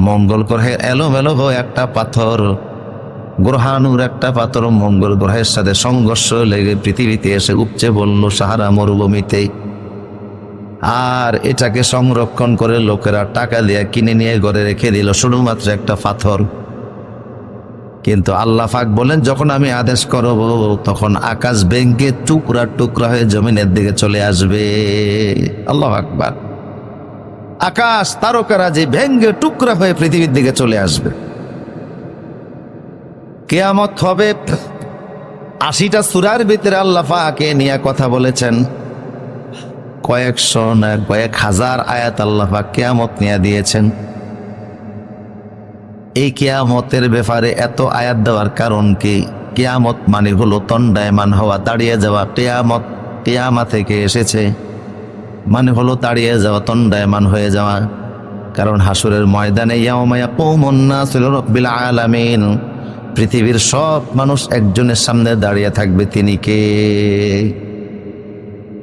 মঙ্গল গ্রহে এলোমেলো হয়ে একটা পাথর। গ্রহাণুর একটা পাথর মঙ্গল গ্রহের সাথে সংঘর্ষ লেগে পৃথিবীতে এসে উপচে বলল সাহারা মরুভূমিতে আর এটাকে সংরক্ষণ করে লোকেরা টাকা দিয়ে কিনে নিয়ে ঘরে রেখে দিল শুধুমাত্র একটা পাথর। কিন্তু আল্লাহ ফাক বলেন, যখন আমি আদেশ করব, তখন আকাশ ব্যাংকে টুকরা টুকরা হয়ে জমিনের দিকে চলে আসবে। আল্লাহ আকবার। আকাশ তারকারা যে ভেঙ্গে টুকরা হয়ে পৃথিবীর দিকে চলে আসবে। কেয়ামত হবে। আশিটা সুরার ভিতরে আল্লাহ ফাকে নিয়ে কথা বলেছেন। কয়েকশো না কয়েক হাজার আয়াত আল্লাহ পাক কেয়ামত নিয়ে দিয়েছেন। এই কেয়ামতের ব্যাপারে এত আয়াত দেওয়ার কারণ কি? কেয়ামত মানে হলো তন্ডায়মান হওয়া, দাঁড়িয়ে যাওয়া, কেয়ামত, কেয়ামা থেকে এসেছে। মানে হলো তাড়িয়ে যাওয়া তন্ডায়মান হয়ে যাওয়া। কারণ হাসুরের ময়দানে ইয়ামায়া পৌমন্না ছিল রব্বিল আলামিন। পৃথিবীর সব মানুষ একজনের সামনে দাঁড়িয়ে থাকবে, তিনি কে?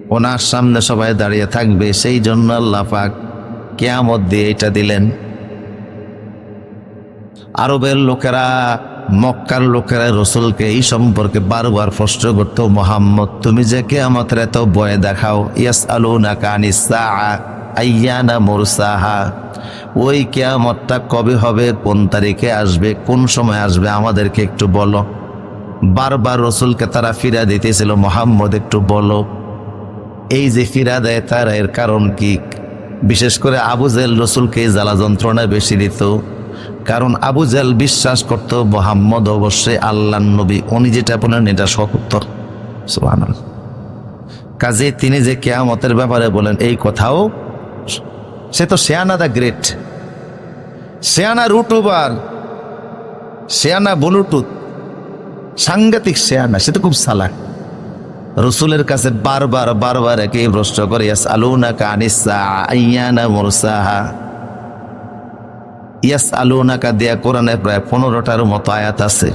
ওনার সামনে সবাই দাঁড়িয়ে থাকবে, সেই জন্য আল্লাহ কেয়ামত দিয়ে এটা দিলেন। আরবের লোকেরা মক্কার লোকেরা রসুলকে এই সম্পর্কে বারবার প্রশ্ন করতো, মোহাম্মদ, তুমি যে কে আমাদের এত বয়ে দেখাও ইয়াস আলু না কানিসা আইয়ানা মুরসাহা, ওই কেয়ামতটা কবে হবে, কোন তারিখে আসবে, কোন সময় আসবে, আমাদেরকে একটু বলো। বারবার রসুলকে তারা ফিরা দিতেছিল, মোহাম্মদ, একটু বলো, এই যে ফিরা দেয়, তার এর কারণ কি? বিশেষ করে আবু জেল রসুলকে জ্বালা যন্ত্রণা বেশি দিত। কারণ আবু জেল বিশ্বাস করত, মোহাম্মদ অবশ্যই আল্লাহ নবী। উনি যেটা বলেন, এটা সত্য কাজে তিনি যে কেয়ামতের ব্যাপারে বলেন, এই কথাও সে তো শেয়ানা দা গ্রেট। শেয়ানা রুটুবার শেয়ানা ব্লুটুথ, সাংঘাতিক শেয়ানা সে তো খুব সালাক। রসুলের কাছে বারবার বারবার একই প্রশ্ন করে আলুনা কানিসা আইয়ানা মুরসাহা। ইয়াস আলুনা কা দেয়া কোরআনে প্রায় পনেরোটার মতো আয়াত আছে।